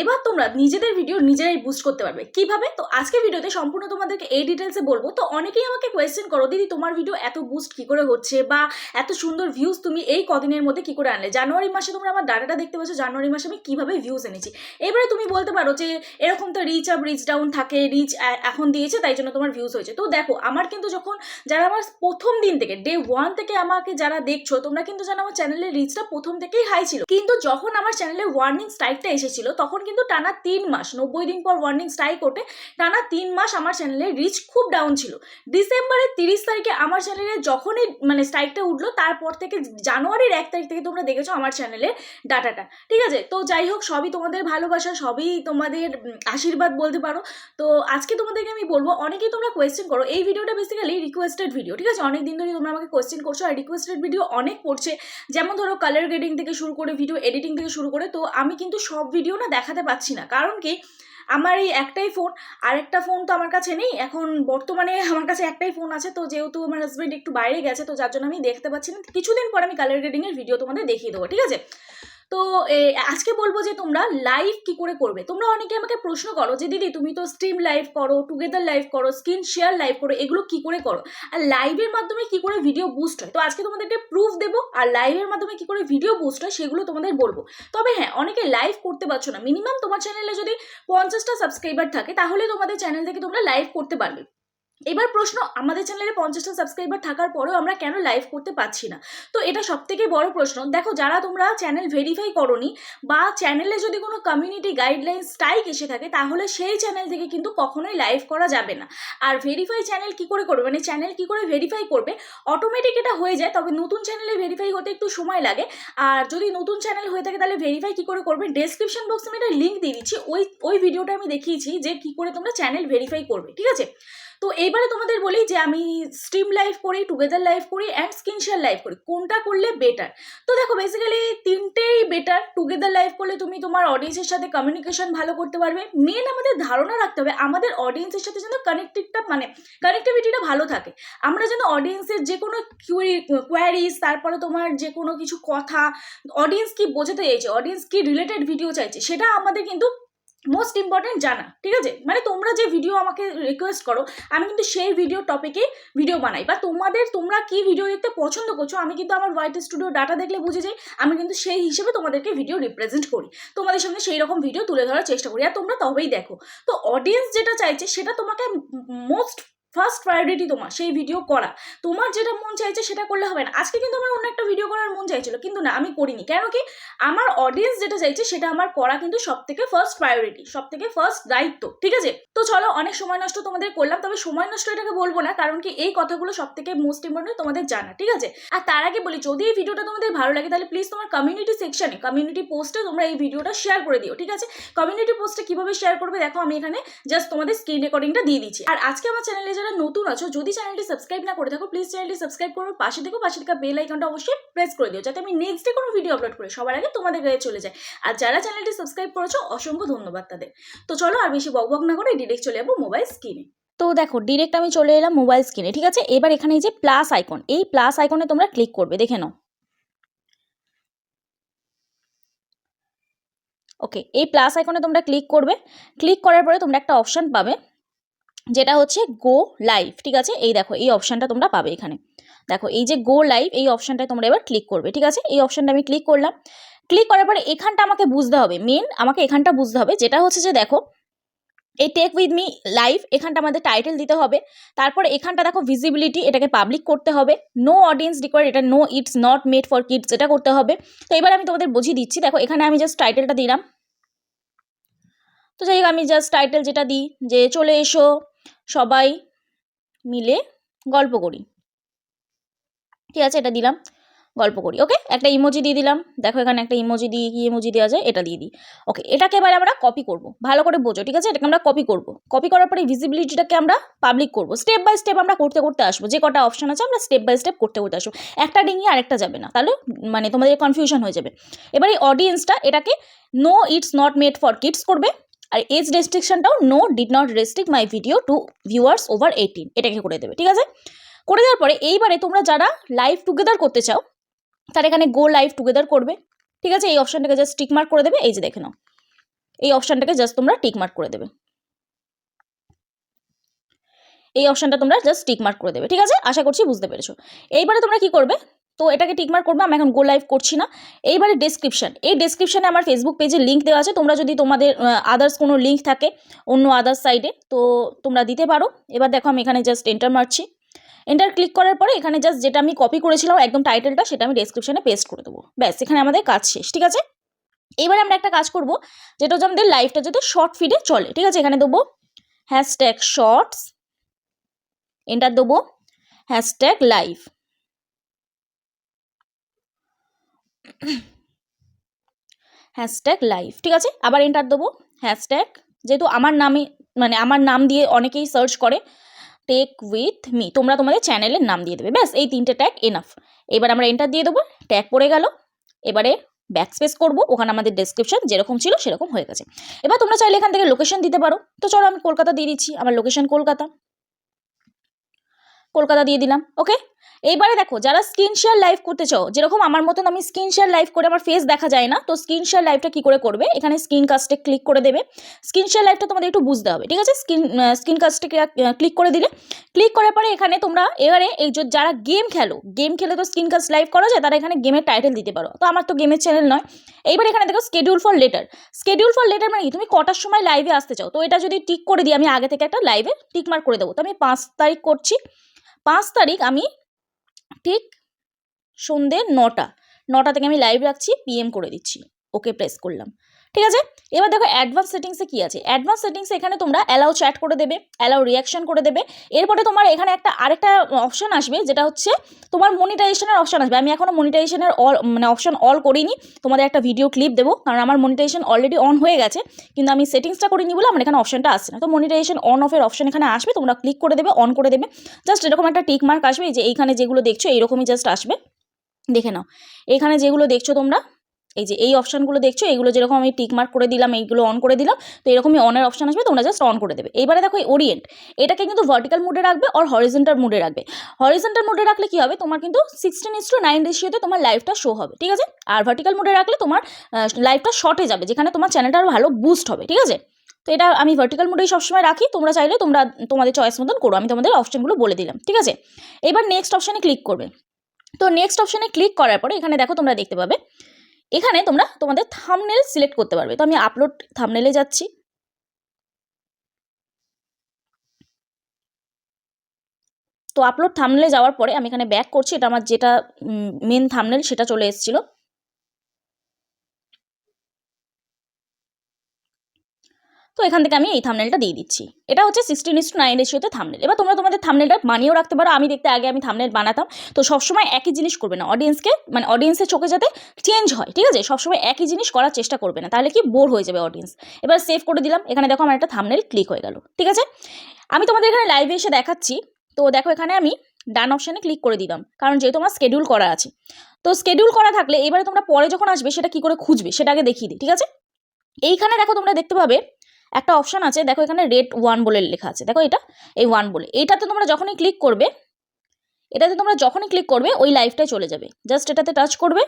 এবার তোমরা নিজেদের ভিডিও নিজেরাই বুস্ট করতে পারবে। কীভাবে? তো আজকে ভিডিওতে সম্পূর্ণ তোমাদেরকে এই ডিটেলসে বলব। তো অনেকেই আমাকে কোয়েশ্চেন করো, দিদি, তোমার ভিডিও এত বুস্ট কি করে হচ্ছে? বা এত সুন্দর ভিউজ তুমি এই কদিনের মধ্যে কি করে আনলে? জানুয়ারি মাসে তোমরা আমার ডাটাটা দেখতে পাচ্ছ, জানুয়ারি মাসে আমি কীভাবে ভিউজ এনেছি? এবারে তুমি বলতে পারো যে, এরকম তো রিচ আপ রিচ ডাউন থাকে রিচ এখন দিয়েছে, তাই জন্য তোমার ভিউজ হয়েছে। তো দেখো, আমার কিন্তু যখন যারা আমার প্রথম দিন থেকে ডে ওয়ান থেকে আমাকে যারা দেখছ, তোমরা কিন্তু জানো আমার চ্যানেলের রিচটা প্রথম থেকেই হাই ছিল। কিন্তু যখন আমার চ্যানেলে ওয়ার্নিং স্ট্রাইকটা এসেছিল, তখন কিন্তু টানা তিন মাস, নব্বই দিন পর ওয়ার্নিং স্ট্রাইক ওঠে, টানা তিন মাস আমার চ্যানেলের রিচ খুব ডাউন ছিল। ডিসেম্বরের তিরিশ তারিখে আমার চ্যানেলে যখনই মানে স্ট্রাইকটা উঠল, তারপর থেকে জানুয়ারির এক তারিখ থেকে তোমরা দেখেছ আমার চ্যানেলের ডাটাটা ঠিক আছে? তো যাই হোক, সবই তোমাদের ভালোবাসা, সবই তোমাদের আশীর্বাদ বলতে পারো। তো আজকে তোমাদেরকে আমি বলব, অনেকেই তোমরা কোয়েশ্চেন করো। এই ভিডিওটা বেসিক্যালি রিকোয়েস্টেড ভিডিও ঠিক আছে? অনেক দিন ধরে তোমরা আমাকে কোয়েশ্চেন করছ, আর রিকোয়েস্টেড ভিডিও অনেক পড়ছে। যেমন ধরো কালার গ্রেডিং থেকে শুরু করে ভিডিও এডিটিং থেকে শুরু করে, তো আমি কিন্তু সব ভিডিও না দেখাতে পাচ্ছি না। কারণ কি? আমার এই একটাই ফোন আরেকটা ফোন তো আমার কাছে নেই। এখন বর্তমানে আমার কাছে একটাই ফোন আছে। তো যেহেতু আমার হাজব্যান্ড একটু বাইরে গেছে, তো যার জন্য আমি দেখতে পাচ্ছি না। কিছুদিন পর আমি কালার গ্রেডিংয়ের ভিডিও তোমাদের দেখিয়ে দেবো, ঠিক আছে? তো আজকে বলব যে তোমরা লাইভ কি করে করবে? তোমরা অনেকে আমাকে প্রশ্ন করো যে, দিদি, তুমি তো স্ট্রিম লাইভ করো টুগেদার লাইভ করো স্ক্রিন শেয়ার লাইভ করো, এগুলো কি করে করো? আর লাইভের মাধ্যমে কি করে ভিডিও বুস্ট হয়? তো আজকে তোমাদেরকে প্রুফ দেবো আর লাইভের মাধ্যমে কি করে ভিডিও বুস্ট হয় সেগুলো তোমাদের বলব। তবে হ্যাঁ অনেকে লাইভ করতে পারছ না। মিনিমাম তোমার চ্যানেলে যদি পঞ্চাশটা সাবস্ক্রাইবার থাকে, তাহলে তোমাদের চ্যানেল থেকে তোমরা লাইভ করতে পারবে। এবার প্রশ্ন, আমাদের চ্যানেলে পঞ্চাশটা সাবস্ক্রাইবার থাকার পরেও আমরা কেন লাইভ করতে পারছি না? তো এটা সব থেকে বড় প্রশ্ন। দেখো, যারা তোমরা চ্যানেল ভেরিফাই করনি বা চ্যানেলে যদি কোনো কমিউনিটি গাইডলাইন স্ট্রাইক এসে থাকে, তাহলে সেই চ্যানেল থেকে কিন্তু কখনোই লাইভ করা যাবে না। আর ভেরিফাই চ্যানেল কি করে করবে? মানে চ্যানেল কি করে ভেরিফাই করবে? অটোমেটিক এটা হয়ে যায়, তবে নতুন চ্যানেলে ভেরিফাই হতে একটু সময় লাগে। আর যদি নতুন চ্যানেল হয়ে থাকে, তাহলে ভেরিফাই কি করে করবে? ডেসক্রিপশন বক্সে আমি একটা লিঙ্ক দিয়ে দিচ্ছি। ওই ওই ভিডিওটা আমি দেখিয়েছি যে কি করে তোমরা চ্যানেল ভেরিফাই করবে, ঠিক আছে? তো এইবারে তোমাদের বলি যে আমি স্ট্রিম লাইভ করি টুগেদার লাইভ করি অ্যান্ড স্ক্রিন শেয়ার লাইভ করি। কোনটা করলে বেটার তো দেখো বেসিক্যালি তিনটেই বেটার টুগেদার লাইভ করলে তুমি তোমার অডিয়েন্সের সাথে কমিউনিকেশন ভালো করতে পারবে। মেন আমাদের ধারণা রাখতে হবে, আমাদের অডিয়েন্সের সাথে যেন কানেক্টিভটা মানে কানেক্টিভিটিটা ভালো থাকে। আমরা যেন অডিয়েন্সের যে কোনো কিউরি কোয়ারিজ তারপরে তোমার যে কোনো কিছু কথা অডিয়েন্স কি বোঝাতে চাইছে অডিয়েন্স কি রিলেটেড ভিডিও চাইছে, সেটা আমাদের কিন্তু মোস্ট ইম্পর্টেন্ট জানা, ঠিক আছে? মানে তোমরা যে ভিডিও আমাকে রিকোয়েস্ট করো, আমি কিন্তু সেই ভিডিও টপিকে ভিডিও বানাই। বা তোমাদের, তোমরা কি ভিডিও দেখতে পছন্দ করছ, আমি কিন্তু আমার হোয়াইট স্টুডিও ডাটা দেখলে বুঝে যাই, আমি কিন্তু সেই হিসেবে তোমাদেরকে ভিডিও রিপ্রেজেন্ট করি। তোমাদের সামনে সেই রকম ভিডিও তুলে ধরার চেষ্টা করি, আর তোমরা তবেই দেখো। তো অডিয়েন্স যেটা চাইছে, সেটা তোমাকে মোস্ট ফার্স্ট প্রায়োরিটি তোমার, সেই ভিডিও করা। তোমার যেটা মন চাইছে সেটা করলে হবে না। আজকে কিন্তু আমার অন্য একটা ভিডিও করার মন চাইছিল, কিন্তু না, আমি করিনি। কেন কি? আমার অডিয়েন্স যেটা চাইছে সেটা আমার করা কিন্তু সব থেকে ফার্স্ট প্রায়োরিটি সব থেকে ফার্স্ট দায়িত্ব, ঠিক আছে? তো চলো, অনেক সময় নষ্ট তোমাদের করলাম, তবে সময় নষ্ট এটাকে বলব না, কারণ কি এই কথাগুলো সব থেকে মোস্ট ইম্পর্টেন্ট তোমাদের জানা, ঠিক আছে? আর তার আগে বলি, যদি এই ভিডিওটা তোমাদের ভালো লাগে, তাহলে প্লিজ তোমার কমিউনিটি সেকশনে কমিউনিটি পোস্টে তোমরা এই ভিডিওটা শেয়ার করে দিও, ঠিক আছে? কমিউনিটি পোস্টে কীভাবে শেয়ার করবে, দেখো, আমি এখানে জাস্ট তোমাদের স্ক্রিন রেকর্ডিংটা দিয়ে দিচ্ছি। আর আজকে আমার চ্যানেলে যারা নতুন আছো, যদি চ্যানেলটি সাবস্ক্রাইব না করে থাকো প্লিজ চ্যানেলটি সাবস্ক্রাইব করো পাশে দেখো পাশে থাকা বেল আইকনটা অবশ্যই প্রেস করে দিও, যাতে আমি নেক্সট ডে কোনো ভিডিও আপলোড করি, সবার আগে তোমাদের গায়ে চলে যায়। আর যারা চ্যানেলটি সাবস্ক্রাইব করেছ, অসংখ্য ধন্যবাদ তাদের। তো চলো আর বেশি বকবক না করে ডিরেক্ট চলে যাব মোবাইল স্ক্রিনে তো দেখো ডিরেক্ট আমি চলে এলাম মোবাইল স্ক্রিনে ঠিক আছে? এবার এখানে যে প্লাস আইকন এই প্লাস আইকনে তোমরা ক্লিক করবে, দেখে নাও। ওকে এই প্লাস আইকনে তোমরা ক্লিক করবে। ক্লিক করার পরে তোমরা একটা অপশান পাবে। যেটা হচ্ছে গো লাইভ ঠিক আছে? এই দেখো, এই অপশানটা তোমরা পাবে এখানে। দেখো, এই যে গো লাইভ এই অপশানটায় তোমরা এবার ক্লিক করবে, ঠিক আছে? এই অপশানটা আমি ক্লিক করলাম। ক্লিক করার পরে এখানটা আমাকে বুঝতে হবে মেন আমাকে এখানটা বুঝতে হবে, যেটা হচ্ছে যে দেখো, এই টেক উইথ মি লাইভ এখানটা আমাদের টাইটেল দিতে হবে। তারপরে এখানটা দেখো ভিজিবিলিটি এটাকে পাবলিক করতে হবে। নো অডিয়েন্স রিকোয়ার্ড এটা no it's not made for kids এটা করতে হবে। তো এবার আমি তোমাদের বুঝিয়ে দিচ্ছি, দেখো, এখানে আমি জাস্ট টাইটেলটা দিলাম। তো যাই আমি জাস্ট টাইটেল যেটা দিই, যে চলে এসো সবাই মিলে গল্প করি। ঠিক আছে, এটা দিলাম, গল্প করি ওকে একটা ইমোজি দিয়ে দিলাম, দেখো এখানে একটা ইমোজি দিয়ে, কি ইমোজি দেওয়া যায়, এটা দিয়ে দিই ওকে এটাকে এবার আমরা কপি করব, ভালো করে বোঝো, ঠিক আছে? এটাকে আমরা কপি করব কপি করার পরে ভিজিবিলিটিটাকে আমরা পাবলিক করব স্টেপ বাই স্টেপ আমরা করতে করতে আসব, যে কটা অপশন আছে আমরা স্টেপ বাই স্টেপ করতে করতে আসব, একটা ডিঙিয়ে আরেকটা যাবে না, তাহলে মানে তোমাদের কনফিউশন হয়ে যাবে। এবার এই অডিয়েন্সটা এটাকে no it's not made for kids করবে আর age রেস্ট্রিকশনটাও no did not restrict my video to viewers over eighteen এটাকে করে দেবে, ঠিক আছে? করে দেওয়ার পরে এইবারে তোমরা যারা লাইভ টুগেদার করতে চাও, তারা এখানে গো লাইভ টুগেদার করবে, ঠিক আছে? এই অপশানটাকে জাস্ট স্টিক মার্ক করে দেবে, এই যে দেখে নাও। এই অপশানটাকে জাস্ট তোমরা টিক মার্ক করে দেবে। এই অপশানটা তোমরা জাস্ট টিক মার্ক করে দেবে, ঠিক আছে? আশা করছি বুঝতে পেরেছ। এইবারে তোমরা কি করবে? তো এটাকে টিক মার্ক করবে, আমি এখন গো লাইভ করছি না। এইবারে ডেসক্রিপশন এই ডেসক্রিপশনে আমার ফেসবুক পেজে লিঙ্ক দেওয়া আছে। তোমরা যদি তোমাদের আদার্স কোনো লিঙ্ক থাকে অন্য আদার্স সাইডে তো তোমরা দিতে পারো। এবার দেখো আমি এখানে জাস্ট এন্টার মারছি। এন্টার ক্লিক করার পরে এখানে জাস্ট যেটা আমি কপি করেছিলাম, একদম টাইটেলটা সেটা আমি ডেসক্রিপশনে পেস্ট করে দেবো। ব্যাস, এখানে আমাদের কাজ শেষ, ঠিক আছে? এবারে আমরা একটা কাজ করব, যেটা হচ্ছে আমাদের লাইফটা যাতে শর্ট ফিডে চলে, ঠিক আছে? এখানে দেবো হ্যাশট্যাগ শর্টস এন্টার দেবো হ্যাশট্যাগ লাইভ হ্যাশট্যাগ লাইভ ঠিক আছে? আবার এন্টার দেবো। হ্যাশট্যাগ যেহেতু আমার নামে মানে আমার নাম দিয়ে অনেকেই সার্চ করে টেক উইথ মি তোমরা তোমাদের চ্যানেলের নাম দিয়ে দেবে। ব্যাস, এই তিনটে ট্যাগ এনাফ এবার আমরা এন্টার দিয়ে দেবো। ট্যাগ পড়ে গেল। এবারে ব্যাক স্পেস করব। ওখানে আমাদের ডেসক্রিপশন যেরকম ছিল সেরকম হয়ে গেছে। এবার তোমরা চাইলে এখান থেকে লোকেশন দিতে পারো। তো চলো আমি কলকাতা দিয়ে দিচ্ছি। আমার লোকেশন কলকাতা। কলকাতা দিয়ে দিলাম ওকে এইবারে দেখো, যারা স্ক্রিন শেয়ার লাইভ করতে চাও, যেরকম আমার মতন আমি স্ক্রিন শেয়ার লাইভ করে আমার ফেস দেখা যায় না, তো স্ক্রিন শেয়ার লাইভটা কী করে করবে? এখানে স্ক্রিন কাস্টে ক্লিক করে দেবে। স্ক্রিন শেয়ার লাইভটা তোমাদের একটু বুঝতে হবে, ঠিক আছে? স্ক্রিন স্ক্রিন কাস্টে ক্লিক করে দিলে। ক্লিক করার পরে এখানে তোমরা, এবারে এই যারা গেম খেলো গেম খেলে তো স্ক্রিন কাস্ট লাইভ করা যায়, তারা এখানে গেমের টাইটেল দিতে পারো। তো আমার তো গেমের চ্যানেল নয়। এইবার এখানে দেখো schedule for later schedule for later মানে তুমি কটার সময় লাইভে আসতে চাও? তো এটা যদি টিক করে দিই, আমি আগে থেকে একটা লাইভে টিক মার্ক করে দেবো। তো আমি পাঁচ তারিখ করছি। পাঁচ তারিখ আমি ঠিক সন্ধ্যে নটা নটা থেকে আমি লাইভ রাখছি পিএম করে দিচ্ছি। ওকে প্রেস করলাম। ঠিক আছে? এবার দেখো অ্যাডভান্স সেটিংসে কী আছে? অ্যাডভান্স সেটিংসে এখানে তোমরা অ্যালাউ চ্যাট করে দেবে অ্যালাউ রিয়াকশন করে দেবে। এরপরে তোমার এখানে একটা, আরেকটা অপশন আসবে, যেটা হচ্ছে তোমার মনিটাইজেশনের অপশন আসবে। আমি এখনও মনিটাইজেশনের অল মানে অপশন অল করিনি, তোমাদের একটা ভিডিও ক্লিপ দেবো, কারণ আমার মনিটাইজেশন অলরেডি অন হয়ে গেছে, কিন্তু আমি সেটিংসটা করিনি বলে আমার এখানে অপশনটা আসছে না। তো মনিটাইজেশন অন অফের অপশন এখানে আসবে, তোমরা ক্লিক করে দেবে অন করে দেবে। জাস্ট এরকম একটা টিক মার্ক আসবে যে এইখানে যেগুলো দেখছ, এইরকমই জাস্ট আসবে। দেখে নাও। এখানে যেগুলো দেখছ তোমরা এই যে এই অপশানগুলো দেখছ এইগুলো যেরকম আমি টিকমার্ক করে দিলাম, এইগুলো অন করে দিলাম, তো এরকমই অনের অপশান আসবে, তোমরা জাস্ট অন করে দেবে। এবারে দেখো এই ওরিয়েন্ট এটাকে কিন্তু ভার্টিক্যাল মুডে রাখবে আর হরিজেন্টাল মুডে রাখবে। হরিজেন্টাল মুডে রাখলে কি হবে? তোমার কিন্তু সিক্সটিন ইস টু নাইন রেশিওতে তোমার লাইফটা শো হবে, ঠিক আছে? আর ভার্টিক্যাল মুডে রাখলে তোমার লাইফটা শর্টে যাবে, যেখানে তোমার চ্যানেলটা আরও ভালো বুস্ট হবে, ঠিক আছে? তো এটা আমি ভার্টিক্যাল মুডেই সবসময় রাখি, তোমরা চাইলে তোমরা, তোমাদের চয়েস মতন করো, আমি তোমাদের অপশানগুলো বলে দিলাম, ঠিক আছে? এবার নেক্সট অপশানে ক্লিক করবে। তো নেক্সট অপশানে ক্লিক করার পরে এখানে দেখো তোমরা দেখতে পাবে এখানে তোমরা তোমাদের থামনেল সিলেক্ট করতে পারবে। তো আমি আপলোড থামনেলে যাচ্ছি। তো আপলোড থামনেলে যাওয়ার পরে আমি এখানে ব্যাক করছি। এটা আমার যেটা মেন থামনেল সেটা চলে এসেছিল। তো এখান থেকে আমি এই থামনেলটা দিয়ে দিচ্ছি। এটা হচ্ছে সিক্সটিন ইস টু নাইন রেশিওতে থামনেল এবার তোমরা তোমাদের থামনেলটা বানিয়েও রাখতে পারো। আমি দেখতে আগে আমি থামনেল বানাতাম। তো সবসময় একই জিনিস করবে না। অডিয়েন্সকে মানে অডিয়েন্সের চোখে যাতে চেঞ্জ হয়, ঠিক আছে? সবসময় একই জিনিস করার চেষ্টা করবে না। তাহলে কি বোর হয়ে যাবে অডিয়েন্স এবার সেভ করে দিলাম। এখানে দেখো আমার একটা থামনেল ক্লিক হয়ে গেল, ঠিক আছে? আমি তোমাদের এখানে লাইভে এসে দেখাচ্ছি। তো দেখো এখানে আমি ডান অপশানে ক্লিক করে দিলাম। কারণ যেহেতু আমার স্কেডিউল করা আছে। তো স্কেডিউল করা থাকলে এবারে তোমরা পরে যখন আসবে, সেটা কি করে খুঁজবে? সেটা আগে দেখিয়ে দিই, ঠিক আছে? এইখানে দেখো তোমরা দেখতে পাবে একটা অপশান আছে, দেখো এখানে রেট ওয়ান বলে লেখা আছে, দেখো এটা, এই ওয়ান বলে। এইটাতে তোমরা যখনই ক্লিক করবে, এটাতে তোমরা যখনই ক্লিক করবে, ওই লাইফটায় চলে যাবে। জাস্ট এটাতে টাচ করবে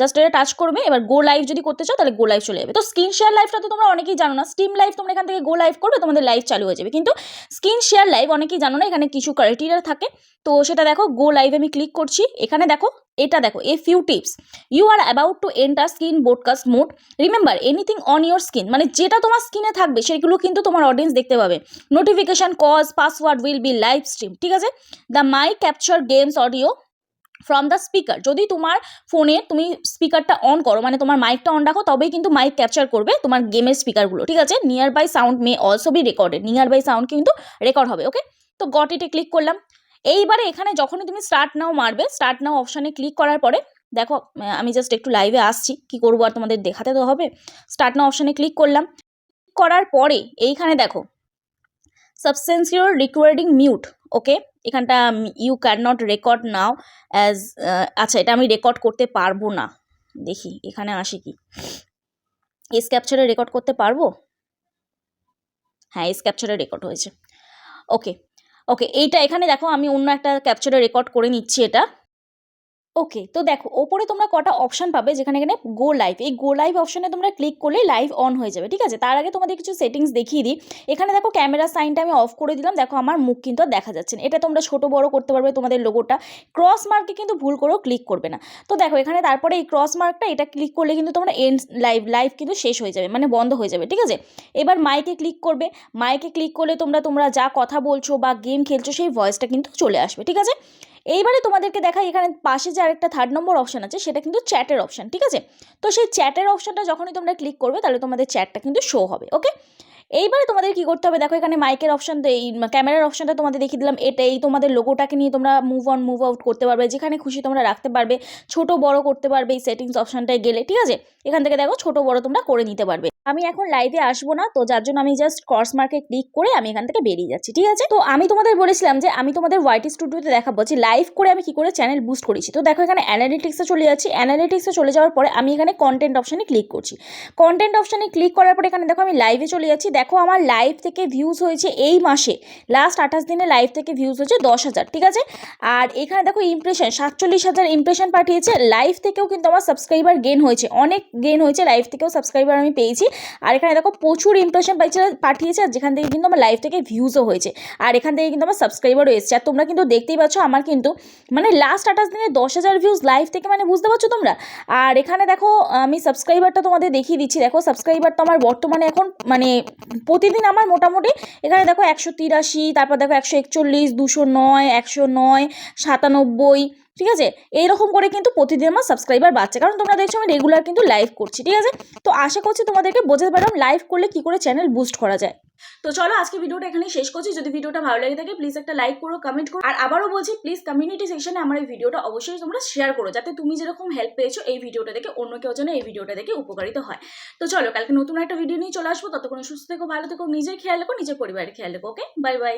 জাস্ট এটা টাচ করবে, এবার গো লাইভ যদি করতে চাও, তাহলে গো লাইভ চলে যাবে। তো স্ক্রিন শেয়ার লাইভটা তো তোমরা অনেকেই জানো না। স্টিম লাইভ তোমরা এখান থেকে গো লাইভ করবে, তোমাদের লাইভ চালু হয়ে যাবে। কিন্তু স্ক্রিন শেয়ার লাইভ অনেকেই জানো না, এখানে কিছু ক্রাইটেরিয়া থাকে। তো সেটা দেখো গো লাইভ আমি ক্লিক করছি। এখানে দেখো, এটা দেখো a few tips you are about to enter screen broadcast mode remember anything on your screen মানে যেটা তোমার স্কিনে থাকবে, সেগুলো কিন্তু তোমার অডিয়েন্স দেখতে পাবে। Notification cause password will be live stream ঠিক আছে? The may capture games audio from the speaker যদি তোমার ফোনে তুমি স্পিকারটা অন করো মানে তোমার মাইকটা অন রাখো, তবেই কিন্তু মাইক ক্যাপচার করবে তোমার গেমের স্পিকারগুলো ঠিক আছে? Nearby sound may also be recorded nearby sound কিন্তু রেকর্ড হবে ওকে তো গট ইটে ক্লিক করলাম। এইবারে এখানে যখনই তুমি স্টার্ট নাও মারবে স্টার্ট নাও অপশানে ক্লিক করার পরে, দেখো আমি জাস্ট একটু লাইভে আসছি, কি করব আর তোমাদের দেখাতে তো হবে। স্টার্ট নাও অপশানে ক্লিক করলাম। করার পরে, এইখানে দেখো সাবসেন্সিওর রিকোয়ার্ডিং মিউট ওকে এখানটা you can not record now as আচ্ছা এটা আমি রেকর্ড করতে পারব না। দেখি, এখানে আসি কি? এস ক্যাপচারে রেকর্ড করতে পারব? হ্যাঁ এস ক্যাপচারে রেকর্ড হয়েছে। ওকে ওকে এইটা এখানে দেখো, আমি অন্য একটা ক্যাপচারে রেকর্ড করে নিচ্ছি এটা। ওকে তো দেখো, ওপরে তোমরা কটা অপশন পাবে যেখানে এখানে গো লাইভ এই গো লাইভ অপশনে তোমরা ক্লিক করলে লাইভ অন হয়ে যাবে, ঠিক আছে? তার আগে তোমাদের কিছু সেটিংস দেখিয়ে দিই। এখানে দেখো ক্যামেরা সাইনটা আমি অফ করে দিলাম। দেখো, আমার মুখ কিন্তু দেখা যাচ্ছে না। এটা তোমরা ছোট, বড় করতে পারবে তোমাদের লোগোটা ক্রস মার্কে কিন্তু ভুল করেও ক্লিক করবে না। তো দেখো, এখানে তারপরে এই ক্রস মার্কটা এটা ক্লিক করলে কিন্তু তোমরা এন্ড লাইভ লাইভ কিন্তু শেষ হয়ে যাবে মানে বন্ধ হয়ে যাবে, ঠিক আছে? এবার মাইকে ক্লিক করবে। মাইকে ক্লিক করলে তোমরা তোমরা যা কথা বলছো বা গেম খেলছো, সেই ভয়েসটা কিন্তু চলে আসবে, ঠিক আছে? এইবারে তোমাদেরকে দেখাই, এখানে পাশে যে আরেকটা থার্ড নম্বর অপশান আছে, সেটা কিন্তু চ্যাটের অপশান ঠিক আছে? তো সেই চ্যাটের অপশানটা যখনই তোমরা ক্লিক করবে, তাহলে তোমাদের চ্যাটটা কিন্তু শো হবে ওকে এইবারে তোমাদের কি করতে হবে? দেখো, এখানে মাইকের অপশান এই ক্যামেরার অপশানটা তোমাদের দেখিয়ে দিলাম। এটা এই তোমাদের লোগোটাকে নিয়ে তোমরা মুভ অন মুভ আউট করতে পারবে। যেখানে খুশি তোমরা রাখতে পারবে। ছোট, বড় করতে পারবে এই সেটিংস অপশানটায় গেলে, ঠিক আছে? এখান থেকে দেখো, ছোট, বড় তোমরা করে নিতে পারবে। আমি এখন লাইভে আসব না, তো যার জন্য আমি জাস্ট কর্স মার্কে ক্লিক করে আমি এখান থেকে বেরিয়ে যাচ্ছি, ঠিক আছে? তো আমি তোমাদের বলেছিলাম যে, আমি তোমাদের ওয়াইটি স্টুডিওতে দেখাবো। যে লাইভ করে আমি কি করে চ্যানেল বুস্ট করেছি? তো দেখো, এখানে অ্যানালিটিক্সে চলে যাচ্ছি। অ্যানালিটিক্সে চলে যাওয়ার পরে আমি এখানে কন্টেন্ট অপশানে ক্লিক করছি। কন্টেন্ট অপশানে ক্লিক করার পরে এখানে দেখো, আমি লাইভে চলে যাচ্ছি। দেখো আমার লাইভ থেকে ভিউজ হয়েছে এই মাসে। লাস্ট আঠাশ দিনে লাইভ থেকে ভিউজ হয়েছে দশ হাজার, ঠিক আছে? আর এখানে দেখো ইমপ্রেশন সাতচল্লিশ হাজার ইমপ্রেশন পাঠিয়েছে। লাইভ থেকেও কিন্তু আমার সাবস্ক্রাইবার গেন হয়েছে। অনেক গেন হয়েছে লাইভ থেকেও সাবস্ক্রাইবার আমি পেয়েছি। আর এখানে দেখো প্রচুর ইমপ্রেশন পাইছে, পাঠিয়েছে, আর যেখান থেকে কিন্তু আমার লাইভ থেকে ভিউজও হয়েছে। আর এখান থেকে কিন্তু আমার সাবস্ক্রাইবারও এসেছে। আর তোমরা কিন্তু দেখতেই পাচ্ছ আমার কিন্তু মানে লাস্ট আঠাশ দিনে দশ হাজার ভিউজ লাইভ থেকে মানে বুঝতে পারছ তোমরা? আর এখানে দেখো আমি সাবস্ক্রাইবারটা তোমাদের দেখিয়ে দিচ্ছি। দেখো সাবস্ক্রাইবার তো আমার বর্তমানে এখন মানে প্রতিদিন আমার মোটামুটি এখানে দেখো একশো তিরাশি, তারপর দেখো একশো একচল্লিশ, দুশো নয়, একশো নয়, সাতানব্বই, ঠিক আছে? এইরকম করে কিন্তু প্রতিদিন আমার সাবস্ক্রাইবার বাড়ছে। কারণ তোমরা দেখছ আমি রেগুলার কিন্তু লাইভ করছি, ঠিক আছে? তো আশা করছি তোমাদেরকে বোঝাতে পারলাম লাইভ করলে কি করে চ্যানেল বুস্ট করা যায়। তো চলো আজকে ভিডিওটা এখানে শেষ করছি। যদি ভিডিওটা ভালো লাগে থাকে প্লিজ একটা লাইক করো কমেন্ট করো। আর আবারও বলছি প্লিজ কমিউনিটি সেকশনে আমার এই ভিডিওটা অবশ্যই তোমরা শেয়ার করো, যাতে তুমি যেরকম হেল্প পেয়েছ এই ভিডিওটা দেখে অন্য কেউ যেন এই ভিডিওটা দেখে উপকারিত হয়। তো চলো, কালকে নতুন একটা ভিডিও নিয়ে চলে আসব। ততক্ষণ সুস্থ থেকো, ভালো থেকো, নিজের খেয়াল রেখো, নিজের পরিবারের খেয়াল রাখো ওকে বাই বাই